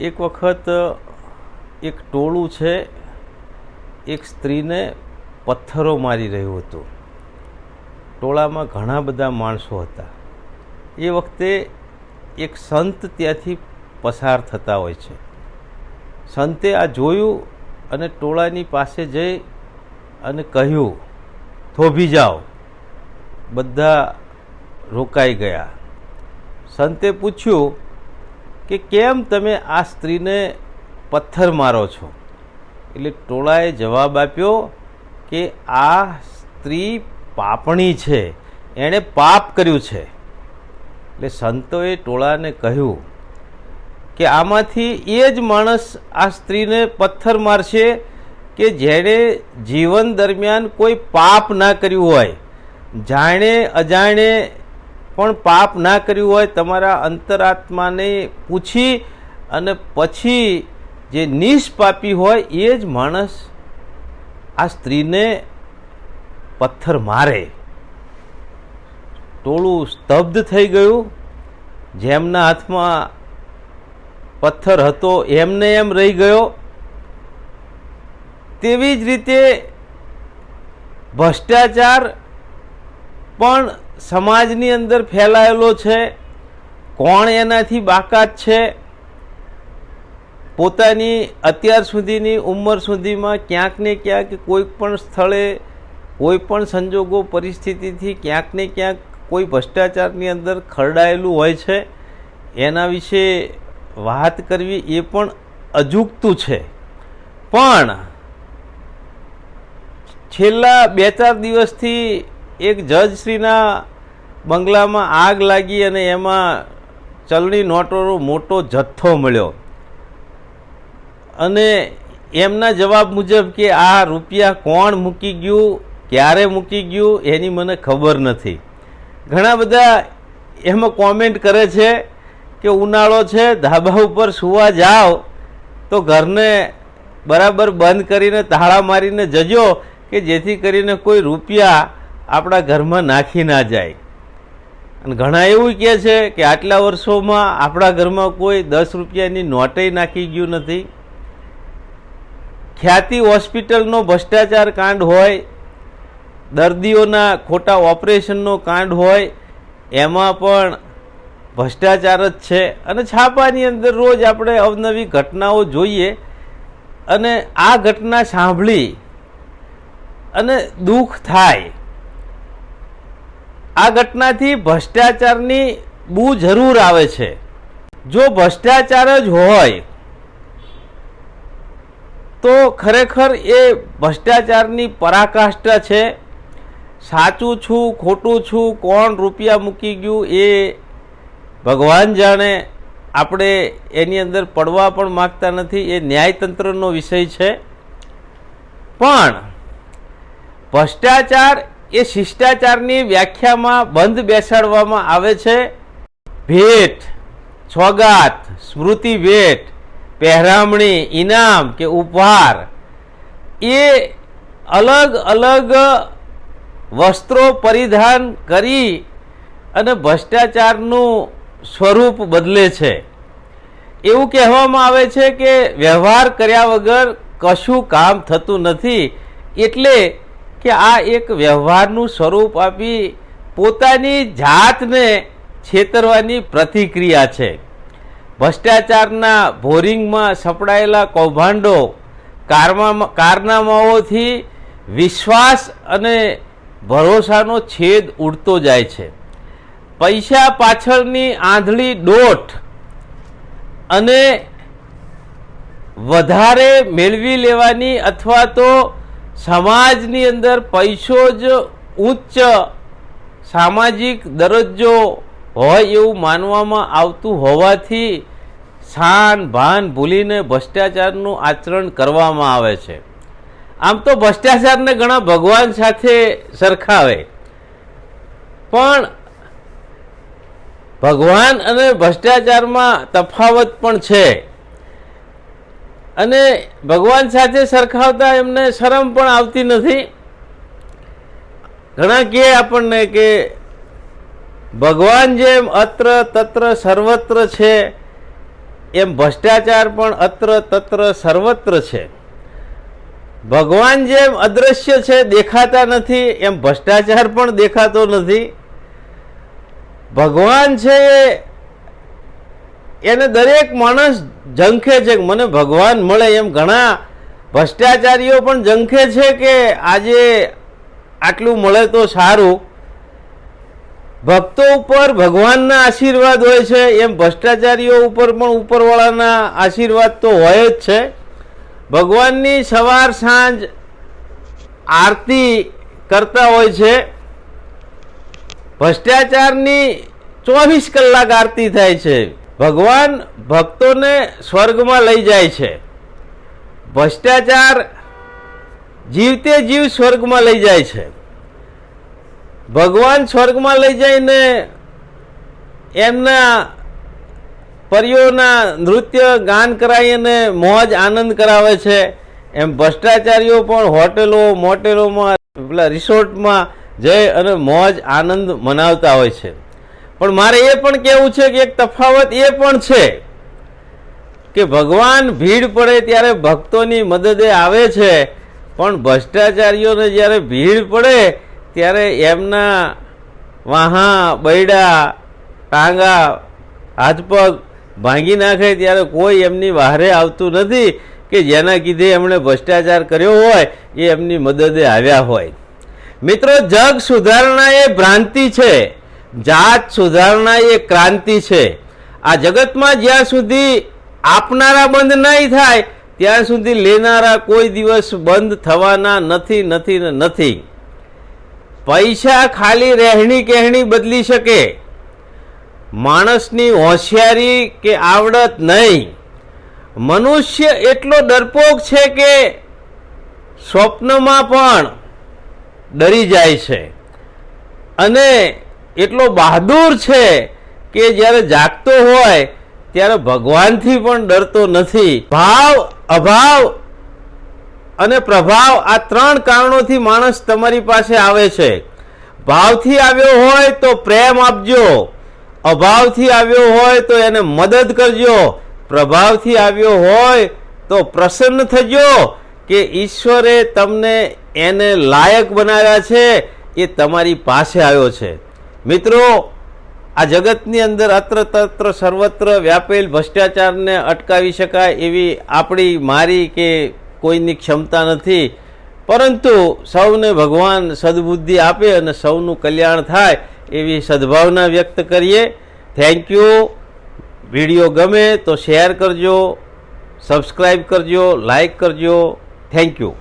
એક વખત એક ટોળું છે, એક સ્ત્રીને પથ્થરો મારી રહ્યું હતું. ટોળામાં ઘણા બધા માણસો હતા. એ વખતે એક સંત ત્યાંથી પસાર થતા હોય છે. સંતે આ જોયું અને ટોળાની પાસે જઈ અને કહ્યું, થોભી જાઓ. બધા રોકાઈ ગયા. સંતે પૂછ્યું કે કેમ તમે આ સ્ત્રીને પથ્થર મારો છો? એટલે ટોળાએ જવાબ આપ્યો કે આ સ્ત્રી પાપણી છે, એણે પાપ કર્યું છે. એટલે સંતોએ ટોળાને કહ્યું કે આમાંથી એ જ માણસ આ સ્ત્રીને પથ્થર મારશે કે જેણે જીવન દરમિયાન કોઈ પાપ ના કર્યું હોય. જાણે અજાણે પણ પાપ ના કર્યું હોય તમારા અંતરાત્માને પૂછી અને પછી જે નિષ્પાપી હોય એ જ માણસ આ સ્ત્રીને પથ્થર મારે. ટોળું સ્તબ્ધ થઈ ગયું. જેમના હાથમાં પથ્થર હતો એમને એમ રહી ગયો. તેવી જ રીતે ભ્રષ્ટાચાર પણ સમાજની અંદર ફેલાયેલો છે, કોણ એનાથી બાકાત છે, પોતાની અત્યાર સુધીની ઉંમર સુધીમાં ક્યાંક ને ક્યાંક કોઈ પણ સ્થળે, કોઈ પણ સંજોગો, પરિસ્થિતિથી ક્યાંક ને ક્યાંક કોઈ ભ્રષ્ટાચારની અંદર ખરડાયેલું હોય છે. એના વિશે વાત કરવી એ પણ અજુગતું છે. પણ, છેલ્લા બે ચાર દિવસથી એક જજશ્રીના બંગલામાં આગ લાગી અને એમાં ચલણી નોટોનો મોટો જથ્થો મળ્યો. અને એમના જવાબ મુજબ કે આ રૂપિયા કોણ મૂકી ગયું, ક્યારે મૂકી ગયું, એની મને ખબર નથી. ઘણા બધા એમાં કોમેન્ટ કરે છે કે ઉનાળો છે, ધાબા ઉપર સુવા જાઓ, તો ઘરને બરાબર બંધ કરીને તાળા મારીને જજો કે જેથી કરીને કોઈ રૂપિયા આપણા ઘરમાં નાખી ના જાય. અને ઘણા એવું કહે છે કે આટલા વર્ષોમાં આપણા ઘરમાં કોઈ દસ રૂપિયાની નોટે નાખી ગયું નથી. ખ્યાતિ હોસ્પિટલનો ભ્રષ્ટાચાર કાંડ હોય, દર્દીઓના ખોટા ઓપરેશનનો કાંડ હોય, એમાં પણ ભ્રષ્ટાચાર જ છે. અને છાપાની અંદર રોજ આપણે અવનવી ઘટનાઓ જોઈએ અને આ ઘટના સાંભળી અને દુઃખ થાય. આ ઘટનાથી ભ્રષ્ટાચારની બહુ જરૂર આવે છે. જો ભ્રષ્ટાચાર જ હોય, તો ખરેખર એ ભ્રષ્ટાચારની પરાકાષ્ઠા છે. સાચું છું, ખોટું છું, કોણ રૂપિયા મૂકી ગયું એ ભગવાન જાણે. આપણે એની અંદર પડવા પણ માગતા નથી, એ ન્યાયતંત્રનો વિષય છે. પણ ભ્રષ્ટાચાર એ શિષ્ટાચારની વ્યાખ્યામાં બંધ બેસાડવામાં આવે છે. ભેટ સોગાત સ્મૃતિ ભેટ, પહેરામણી, ઇનામ કે ઉપહાર. એ અલગ અલગ વસ્ત્રો પરિધાન કરી અને ભ્રષ્ટાચારનું સ્વરૂપ બદલે છે. એવું કહેવામાં આવે છે કે વ્યવહાર કર્યા વગર કશું કામ થતું નથી. એટલે કે આ એક વ્યવહારનું સ્વરૂપ આપી પોતાની જાતને છેતરવાની પ્રતિક્રિયા છે. ભ્રષ્ટાચારના બોરિંગમાં સપડાયેલા કૌભાંડો કારમાં, કારનામાઓથી વિશ્વાસ અને ભરોસાનો છેદ ઉડતો જાય છે. પૈસા પાછળની આંધળી દોટ અને વધારે મેળવી લેવાની અથવા તો સમાજની અંદર પૈસો જ ઉચ્ચ સામાજિક દરજ્જો હોય એવું માનવામાં આવતું હોવાથી શાન ભાન ભૂલીને ભ્રષ્ટાચારનું આચરણ કરવામાં આવે છે. આમ તો ભ્રષ્ટાચારને ઘણા ભગવાન સાથે સરખાવે. પણ ભગવાન અને ભ્રષ્ટાચારમાં તફાવત પણ છે. અને ભગવાન સાથે સરખાવતા એમને શરમ પણ આવતી નથી. ઘણા કહે આપણને કે ભગવાન જેમ અત્ર તત્ર સર્વત્ર છે, એમ ભ્રષ્ટાચાર પણ અત્ર તત્ર સર્વત્ર છે. ભગવાન જેમ અદ્રશ્ય છે, દેખાતા નથી, એમ ભ્રષ્ટાચાર પણ દેખાતો નથી. ભગવાન છે એને દરેક માણસ ઝંખે છે મને ભગવાન મળે એમ ઘણા ભ્રષ્ટાચારીઓ પણ ઝંખે છે કે આજે આટલું મળે તો સારું. ભક્તો ઉપર ભગવાનના આશીર્વાદ હોય છે, એમ ભ્રષ્ટાચારીઓ ઉપર પણ ઉપરવાળાના આશીર્વાદ તો હોય જ છે. ભગવાનની સવાર સાંજ આરતી કરતા હોય છે. ભ્રષ્ટાચારની ચોવીસ કલાક આરતી થાય છે. ભગવાન ભક્તોને સ્વર્ગમાં લઈ જાય છે. ભ્રષ્ટાચાર જીવતે જીવ સ્વર્ગમાં લઈ જાય છે. ભગવાન સ્વર્ગમાં લઈ જઈને એમના પરીઓના નૃત્ય, ગાન કરાવીને મોજ આનંદ કરાવે છે. એમ ભ્રષ્ટાચારીઓ પણ હોટેલો, મોટેલોમાં, પેલા રિસોર્ટમાં જઈ અને મોજ આનંદ મનાવતા હોય છે. પણ મારે એ પણ કહેવું છે કે એક તફાવત એ પણ છે કે ભગવાન ભીડ પડે ત્યારે ભક્તોની મદદે આવે છે, પણ ભ્રષ્ટાચારીઓને જ્યારે ભીડ પડે ત્યારે એમના વાહા, બૈડા, ટાંગા, હાથપગ ભાંગી નાખે ત્યારે કોઈ એમની બહારે આવતું નથી કે જેના કીધે એમણે ભ્રષ્ટાચાર કર્યો હોય, એ એમની મદદે આવ્યા હોય. મિત્રો, જગ સુધારણા એ ભ્રાંતિ છે. જાત સુધારણા એ ક્રાંતિ છે. આ જગતમાં જ્યાં સુધી આપનારા બંધ નહીં થાય, ત્યાં સુધી લેનારા કોઈ દિવસ બંધ થવાના નથી નથી ને નથી. પૈસા ખાલી રહેણી કહેણી બદલી શકે. માણસની હોશિયારી કે આવડત નહીં. મનુષ્ય એટલો ડરપોક છે કે સ્વપ્નમાં પણ ડરી જાય છે. અને એટલો બહાદુર છે કે જ્યારે જાગતો હોય, ત્યારે ભગવાનથી પણ ડરતો નથી. ભાવ, અભાવ અને પ્રભાવ આ ત્રણ કારણોથી માણસ તમારી પાસે આવે છે. ભાવથી આવ્યો હોય તો પ્રેમ આપજો. અભાવથી આવ્યો હોય તો એને મદદ કરજો. પ્રભાવથી આવ્યો હોય તો પ્રસન્ન થજો કે ઈશ્વરે તમને એને લાયક બનાવ્યા છે, એ તમારી પાસે આવ્યો છે. મિત્રો, આ જગતની અંદર અત્ર તત્ર સર્વત્ર વ્યાપેલ ભ્રષ્ટાચારને અટકાવી શકાય એવી આપણી મારી કે કોઈની ક્ષમતા નથી. પરંતુ સૌને ભગવાન સદબુદ્ધિ આપે અને સૌનું કલ્યાણ થાય એવી સદભાવના વ્યક્ત કરીએ. થેન્ક યુ વીડિયો ગમે તો શેર કરજો સબસ્ક્રાઈબ કરજો લાઈક કરજો. Thank you